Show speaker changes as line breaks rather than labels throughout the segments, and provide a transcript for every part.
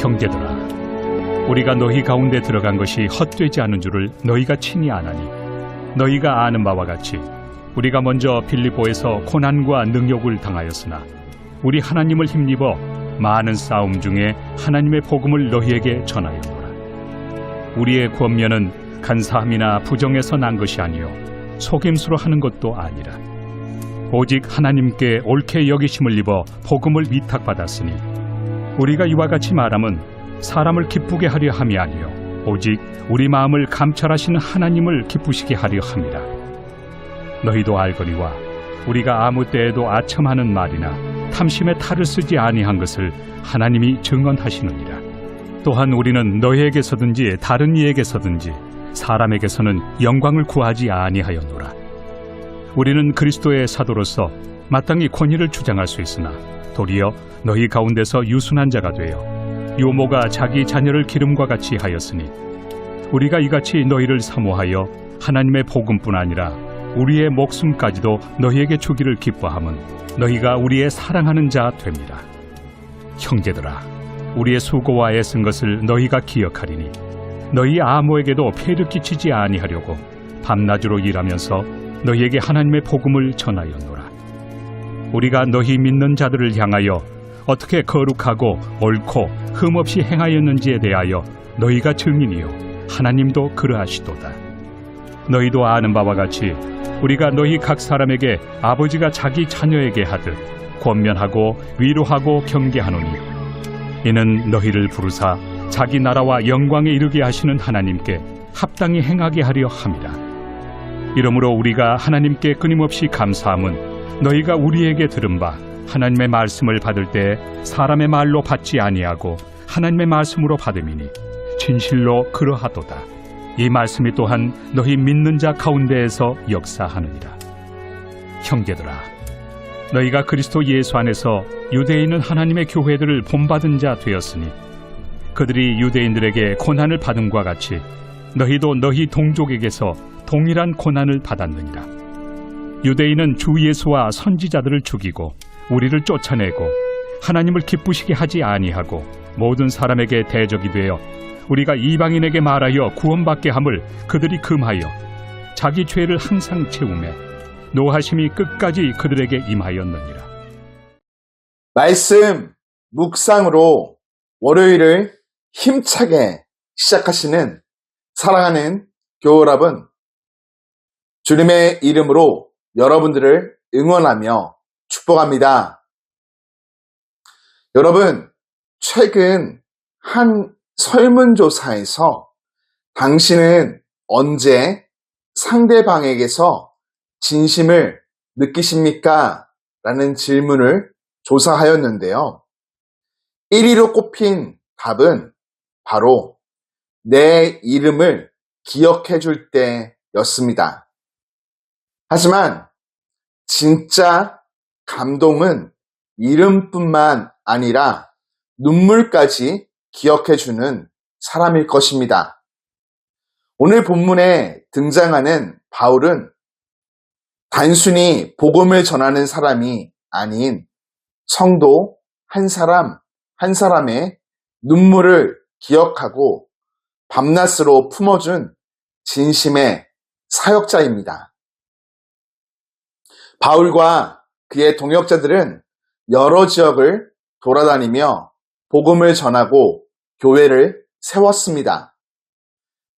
형제들아, 우리가 너희 가운데 들어간 것이 헛되지 않은 줄을 너희가 친히 아나니, 너희가 아는 바와 같이 우리가 먼저 빌립보에서 고난과 능욕을 당하였으나, 우리 하나님을 힘입어 많은 싸움 중에 하나님의 복음을 너희에게 전하였노라. 우리의 권면은 간사함이나 부정에서 난 것이 아니요 속임수로 하는 것도 아니라 오직 하나님께 옳게 여기심을 입어 복음을 위탁받았으니 우리가 이와 같이 말함은 사람을 기쁘게 하려 함이 아니요. 오직 우리 마음을 감찰하시는 하나님을 기쁘시게 하려 함이라 너희도 알거니와 우리가 아무 때에도 아첨하는 말이나 탐심의 탈을 쓰지 아니한 것을 하나님이 증언하시느니라. 또한 우리는 너희에게서든지 다른 이에게서든지 사람에게서는 영광을 구하지 아니하였노라. 우리는 그리스도의 사도로서 마땅히 권위를 주장할 수 있으나 도리어 너희 가운데서 유순한 자가 되어 요모가 자기 자녀를 기름과 같이 하였으니 우리가 이같이 너희를 사모하여 하나님의 복음뿐 아니라 우리의 목숨까지도 너희에게 주기를 기뻐함은 너희가 우리의 사랑하는 자 됩니다. 형제들아, 우리의 수고와 애쓴 것을 너희가 기억하리니 너희 아무에게도 폐를 끼치지 아니하려고 밤낮으로 일하면서 너희에게 하나님의 복음을 전하였노라. 우리가 너희 믿는 자들을 향하여 어떻게 거룩하고 옳고 흠없이 행하였는지에 대하여 너희가 증인이요 하나님도 그러하시도다. 너희도 아는 바와 같이 우리가 너희 각 사람에게 아버지가 자기 자녀에게 하듯 권면하고 위로하고 경계하노니 이는 너희를 부르사 자기 나라와 영광에 이르게 하시는 하나님께 합당히 행하게 하려 함이라. 이러므로 우리가 하나님께 끊임없이 감사함은 너희가 우리에게 들은 바 하나님의 말씀을 받을 때 사람의 말로 받지 아니하고 하나님의 말씀으로 받음이니 진실로 그러하도다. 이 말씀이 또한 너희 믿는 자 가운데에서 역사하느니라. 형제들아, 너희가 그리스도 예수 안에서 있는 하나님의 교회들을 본받은 자 되었으니 그들이 유대인들에게 고난을 받음과 같이 너희도 너희 동족에게서 동일한 고난을 받았느니라. 유대인은 주 예수와 선지자들을 죽이고 우리를 쫓아내고 하나님을 기쁘시게 하지 아니하고 모든 사람에게 대적이 되어 우리가 이방인에게 말하여 구원받게 함을 그들이 금하여 자기 죄를 항상 채우매 노하심이 끝까지 그들에게 임하였느니라.
말씀 묵상으로 월요일을 힘차게 시작하시는 사랑하는 교우여러분, 주님의 이름으로 여러분들을 응원하며 축복합니다. 여러분, 최근 한 설문조사에서 당신은 언제 상대방에게서 진심을 느끼십니까? 라는 질문을 조사하였는데요. 1위로 꼽힌 답은 바로 내 이름을 기억해 줄 때였습니다. 하지만 진짜 감동은 이름뿐만 아니라 눈물까지 기억해 주는 사람일 것입니다. 오늘 본문에 등장하는 바울은 단순히 복음을 전하는 사람이 아닌 성도 한 사람 한 사람의 눈물을 기억하고 밤낮으로 품어준 진심의 사역자입니다. 바울과 그의 동역자들은 여러 지역을 돌아다니며 복음을 전하고 교회를 세웠습니다.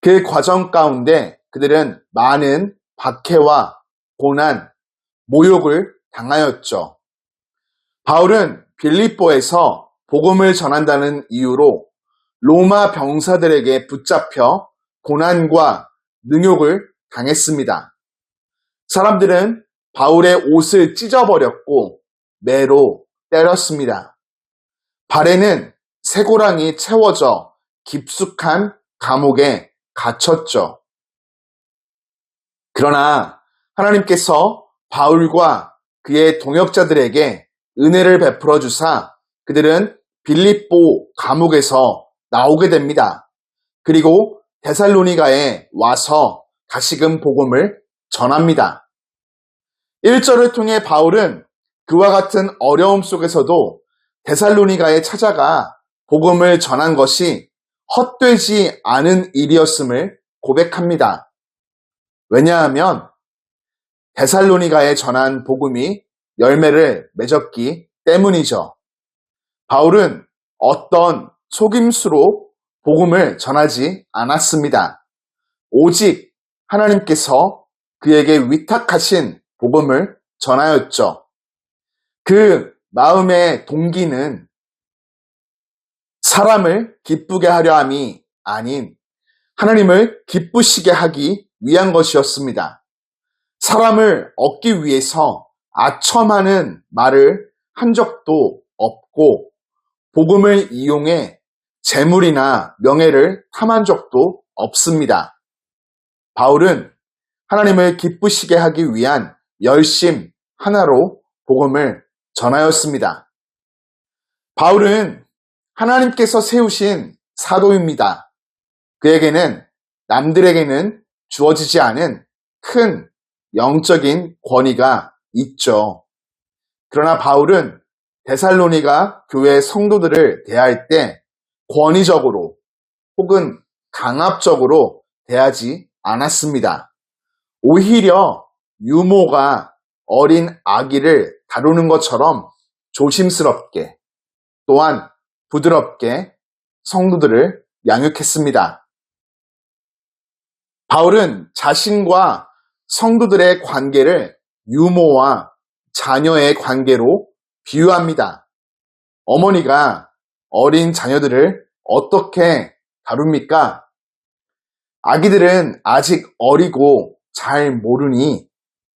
그 과정 가운데 그들은 많은 박해와 고난, 모욕을 당하였죠. 바울은 빌립보에서 복음을 전한다는 이유로 로마 병사들에게 붙잡혀 고난과 능욕을 당했습니다. 사람들은 바울의 옷을 찢어버렸고 매로 때렸습니다. 발에는 쇠고랑이 채워져 깊숙한 감옥에 갇혔죠. 그러나 하나님께서 바울과 그의 동역자들에게 은혜를 베풀어 주사 그들은 빌립보 감옥에서 나오게 됩니다. 그리고 데살로니가에 와서 다시금 복음을 전합니다. 1절을 통해 바울은 그와 같은 어려움 속에서도 데살로니가에 찾아가 복음을 전한 것이 헛되지 않은 일이었음을 고백합니다. 왜냐하면 데살로니가에 전한 복음이 열매를 맺었기 때문이죠. 바울은 어떤 속임수로 복음을 전하지 않았습니다. 오직 하나님께서 그에게 위탁하신 복음을 전하였죠. 그 마음의 동기는 사람을 기쁘게 하려 함이 아닌 하나님을 기쁘시게 하기 위한 것이었습니다. 사람을 얻기 위해서 아첨하는 말을 한 적도 없고 복음을 이용해 재물이나 명예를 탐한 적도 없습니다. 바울은 하나님을 기쁘시게 하기 위한 열심 하나로 복음을 전하였습니다. 바울은 하나님께서 세우신 사도입니다. 그에게는 남들에게는 주어지지 않은 큰 영적인 권위가 있죠. 그러나 바울은 데살로니가 교회 성도들을 대할 때 권위적으로 혹은 강압적으로 대하지 않았습니다. 오히려 유모가 어린 아기를 다루는 것처럼 조심스럽게 또한 부드럽게 성도들을 양육했습니다. 바울은 자신과 성도들의 관계를 유모와 자녀의 관계로 비유합니다. 어머니가 어린 자녀들을 어떻게 다룹니까? 아기들은 아직 어리고 잘 모르니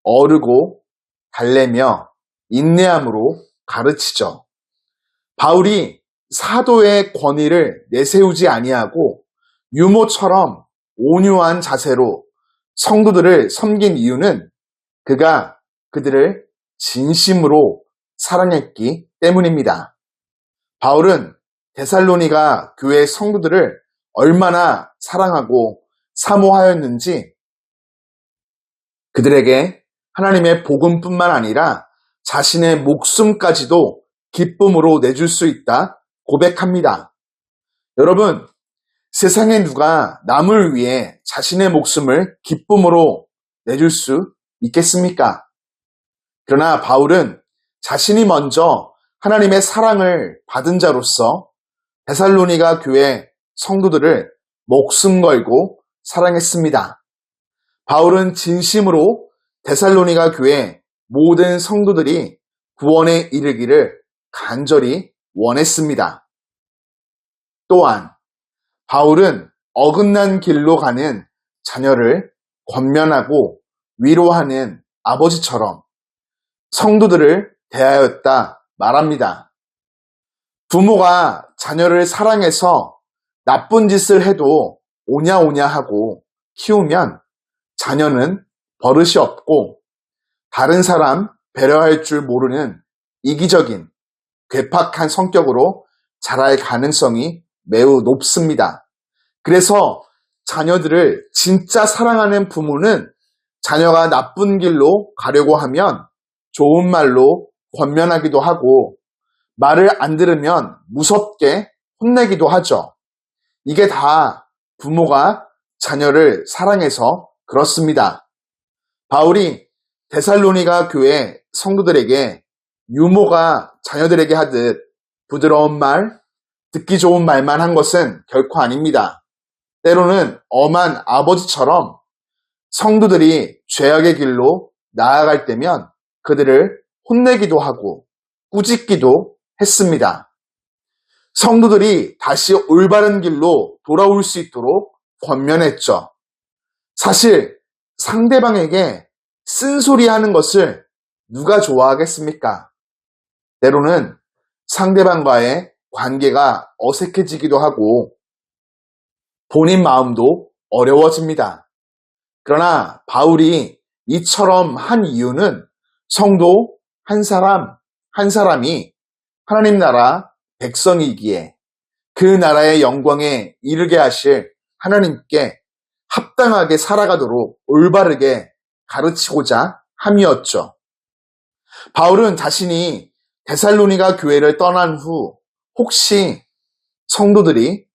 어르고 달래며 인내함으로 가르치죠. 바울이 사도의 권위를 내세우지 아니하고 유모처럼 온유한 자세로 성도들을 섬긴 이유는 그가 그들을 진심으로 사랑했기 때문입니다. 바울은 데살로니가 교회 성도들을 얼마나 사랑하고 사모하였는지 그들에게 하나님의 복음뿐만 아니라 자신의 목숨까지도 기쁨으로 내줄 수 있다 고백합니다. 여러분, 세상에 누가 남을 위해 자신의 목숨을 기쁨으로 내줄 수 있겠습니까? 그러나 바울은 자신이 먼저 하나님의 사랑을 받은 자로서 데살로니가 교회 성도들을 목숨 걸고 사랑했습니다. 바울은 진심으로 데살로니가 교회 모든 성도들이 구원에 이르기를 간절히 원했습니다. 또한 바울은 어긋난 길로 가는 자녀를 권면하고 위로하는 아버지처럼 성도들을 대하였다 말합니다. 부모가 자녀를 사랑해서 나쁜 짓을 해도 오냐오냐 하고 키우면 자녀는 버릇이 없고 다른 사람 배려할 줄 모르는 이기적인 괴팍한 성격으로 자랄 가능성이 매우 높습니다. 그래서 자녀들을 진짜 사랑하는 부모는 자녀가 나쁜 길로 가려고 하면 좋은 말로 권면하기도 하고 말을 안 들으면 무섭게 혼내기도 하죠. 이게 다 부모가 자녀를 사랑해서 그렇습니다. 바울이 데살로니가 교회 성도들에게 유모가 자녀들에게 하듯 부드러운 말, 듣기 좋은 말만 한 것은 결코 아닙니다. 때로는 엄한 아버지처럼 성도들이 죄악의 길로 나아갈 때면 그들을 혼내기도 하고 꾸짖기도 했습니다. 성도들이 다시 올바른 길로 돌아올 수 있도록 권면했죠. 사실 상대방에게 쓴소리 하는 것을 누가 좋아하겠습니까? 때로는 상대방과의 관계가 어색해지기도 하고 본인 마음도 어려워집니다. 그러나 바울이 이처럼 한 이유는 성도 한 사람, 한 사람이 하나님 나라 백성이기에 그 나라의 영광에 이르게 하실 하나님께 합당하게 살아가도록 올바르게 가르치고자 함이었죠. 바울은 자신이 데살로니가 교회를 떠난 후 혹시 성도들이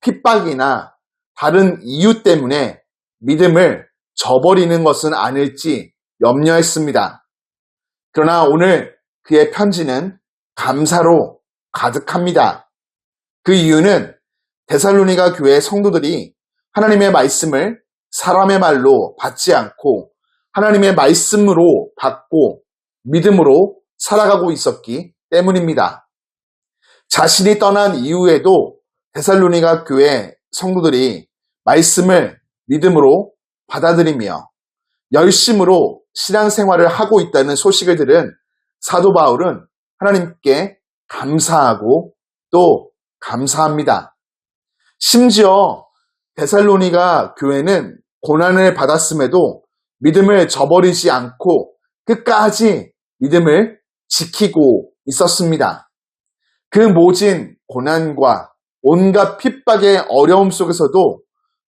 핍박이나 다른 이유 때문에 믿음을 저버리는 것은 아닐지 염려했습니다. 그러나 오늘 그의 편지는 감사로 가득합니다. 그 이유는 데살로니가 교회 성도들이 하나님의 말씀을 사람의 말로 받지 않고 하나님의 말씀으로 받고 믿음으로 살아가고 있었기 때문입니다. 자신이 떠난 이후에도 데살로니가 교회 성도들이 말씀을 믿음으로 받아들이며 열심으로 신앙생활을 하고 있다는 소식을 들은 사도 바울은 하나님께 감사하고 또 감사합니다. 심지어 데살로니가 교회는 고난을 받았음에도 믿음을 저버리지 않고 끝까지 믿음을 지키고 있었습니다. 그 모진 고난과 온갖 핍박의 어려움 속에서도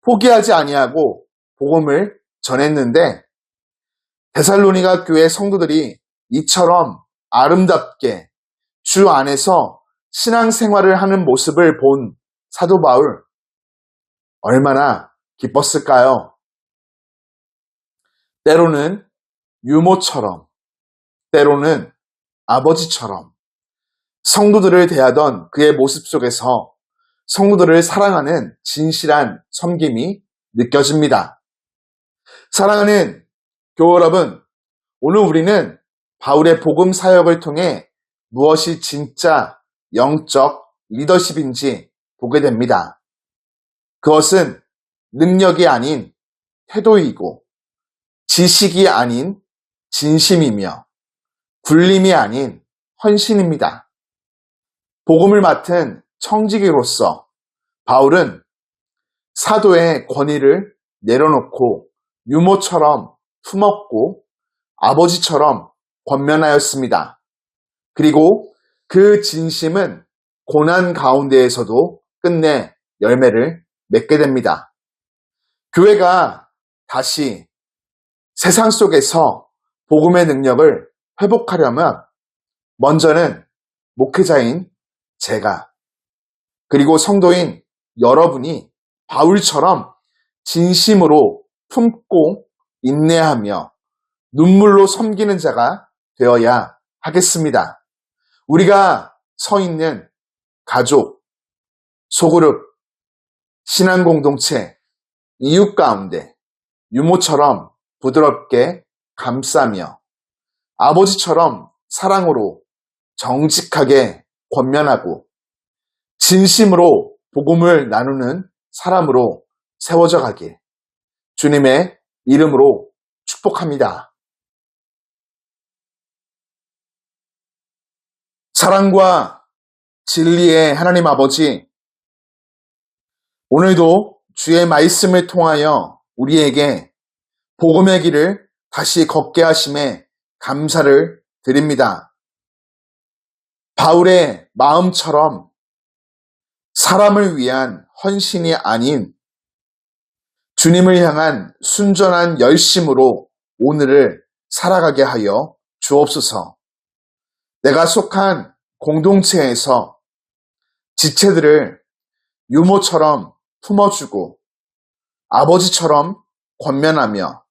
포기하지 아니하고 복음을 전했는데 데살로니가 교회 성도들이 이처럼 아름답게 주 안에서 신앙생활을 하는 모습을 본 사도 바울 얼마나 기뻤을까요? 때로는 유모처럼, 때로는 아버지처럼 성도들을 대하던 그의 모습 속에서 성도들을 사랑하는 진실한 섬김이 느껴집니다. 사랑하는 교우 여러분, 오늘 우리는 바울의 복음 사역을 통해 무엇이 진짜 영적 리더십인지 보게 됩니다. 그것은 능력이 아닌 태도이고 지식이 아닌 진심이며 굴림이 아닌 헌신입니다. 복음을 맡은 청지기로서 바울은 사도의 권위를 내려놓고 유모처럼 품었고 아버지처럼 권면하였습니다. 그리고 그 진심은 고난 가운데에서도 끝내 열매를 맺게 됩니다. 교회가 다시 세상 속에서 복음의 능력을 회복하려면 먼저는 목회자인 제가 그리고 성도인 여러분이 바울처럼 진심으로 품고 인내하며 눈물로 섬기는 자가 되어야 하겠습니다. 우리가 서 있는 가족, 소그룹, 신앙 공동체, 이웃 가운데 유모처럼 부드럽게 감싸며 아버지처럼 사랑으로 정직하게 권면하고 진심으로 복음을 나누는 사람으로 세워져 가길 주님의 이름으로 축복합니다. 사랑과 진리의 하나님 아버지, 오늘도 주의 말씀을 통하여 우리에게 복음의 길을 다시 걷게 하심에 감사를 드립니다. 바울의 마음처럼 사람을 위한 헌신이 아닌 주님을 향한 순전한 열심으로 오늘을 살아가게 하여 주옵소서. 내가 속한 공동체에서 지체들을 유모처럼 품어주고 아버지처럼 권면하며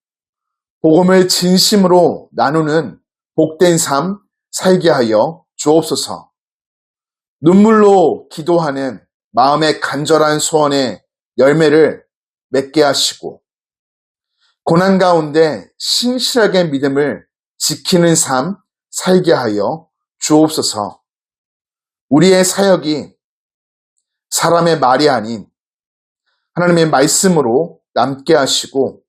복음을 진심으로 나누는 복된 삶 살게 하여 주옵소서. 눈물로 기도하는 마음의 간절한 소원의 열매를 맺게 하시고 고난 가운데 신실하게 믿음을 지키는 삶 살게 하여 주옵소서. 우리의 사역이 사람의 말이 아닌 하나님의 말씀으로 남게 하시고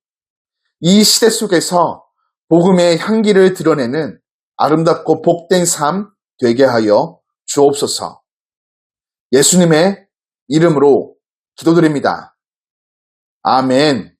이 시대 속에서 복음의 향기를 드러내는 아름답고 복된 삶 되게 하여 주옵소서. 예수님의 이름으로 기도드립니다. 아멘.